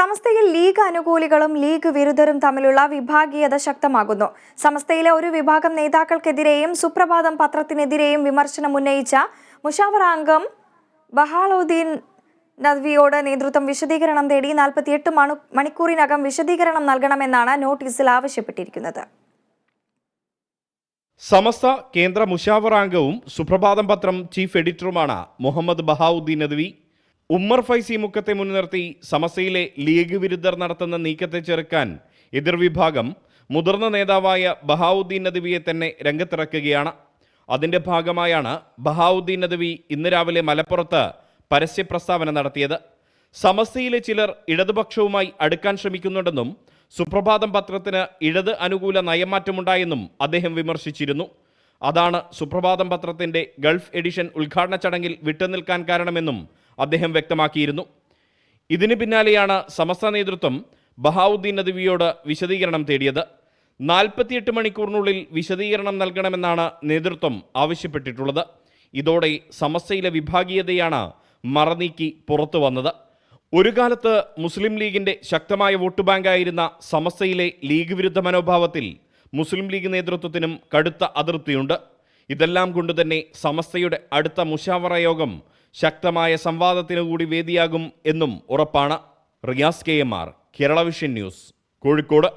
സമസ്തയിൽ league അനുകൂലികളും league വിരുദ്ധരും തമ്മിലുള്ള വിഭാഗീയത ശക്തമാകുന്നു. സമസ്തയിലെ ഒരു വിഭാഗം നേതാക്കൾക്കെതിരെയും സുപ്രഭാതം പത്രത്തിനെതിരെയും വിമർശനം ഉന്നയിച്ച മുഷാവറ അംഗം ബഹാളുദ്ദീൻ നദ്വിയോട് നേതൃത്വം വിശദീകരണം തേടി നാൽപ്പത്തിയെട്ട് മണു മണിക്കൂറിനകം വിശദീകരണം നൽകണമെന്നാണ് നോട്ടീസിൽ ആവശ്യപ്പെട്ടിരിക്കുന്നത്. സമസ്ത കേന്ദ്ര മുഷാവറാംഗവും സുപ്രഭാതം പത്രം ചീഫ് എഡിറ്ററുമാണ് മുഹമ്മദ് ബഹാവുദ്ദീൻ നദ്വി ഉമ്മർ ഫൈസി മുക്കത്തെ മുൻനിർത്തി സമസ്യയിലെ ലീഗ് വിരുദ്ധർ നടത്തുന്ന നീക്കത്തെ ചെറുക്കാൻ എതിർവിഭാഗം മുതിർന്ന നേതാവായ ബഹാവുദ്ദീൻ നദവിയെ തന്നെ രംഗത്തിറക്കുകയാണ്. അതിന്റെ ഭാഗമായാണ് ബഹാവുദ്ദീൻ നദവി ഇന്ന് രാവിലെ മലപ്പുറത്ത് പരസ്യ പ്രസ്താവന നടത്തിയത്. സമസ്തയിലെ ചിലർ ഇടതുപക്ഷവുമായി അടുക്കാൻ ശ്രമിക്കുന്നുണ്ടെന്നും സുപ്രഭാതം പത്രത്തിന് ഇടത് അനുകൂല നയമാറ്റമുണ്ടായെന്നും അദ്ദേഹം വിമർശിച്ചിരുന്നു. അതാണ് സുപ്രഭാതം പത്രത്തിന്റെ ഗൾഫ് എഡിഷൻ ഉദ്ഘാടന ചടങ്ങിൽ വിട്ടുനിൽക്കാൻ കാരണമെന്നും അദ്ദേഹം വ്യക്തമാക്കിയിരുന്നു. ഇതിന് പിന്നാലെയാണ് സമസ്ത നേതൃത്വം ബഹാവുദ്ദീൻ നദ്വിയോട് വിശദീകരണം തേടിയത്. നാൽപ്പത്തിയെട്ട് മണിക്കൂറിനുള്ളിൽ വിശദീകരണം നൽകണമെന്നാണ് നേതൃത്വം ആവശ്യപ്പെട്ടിട്ടുള്ളത്. ഇതോടെ സമസ്തയിലെ വിഭാഗീയതയാണ് മറനീക്കി പുറത്തു വന്നത്. ഒരു കാലത്ത് മുസ്ലിം ലീഗിന്റെ ശക്തമായ വോട്ട് ബാങ്കായിരുന്ന സമസ്തയിലെ ലീഗ് വിരുദ്ധ മനോഭാവത്തിൽ മുസ്ലിം ലീഗ് നേതൃത്വത്തിനും കടുത്ത അതിർത്തിയുണ്ട്. ഇതെല്ലാം കൊണ്ടുതന്നെ സമസ്തയുടെ അടുത്ത മുഷാവറ യോഗം ശക്തമായ സംവാദത്തിന് കൂടി വേദിയാകും എന്നും ഉറപ്പാണ് Riyas K M R Kerala vision news Kozhikode.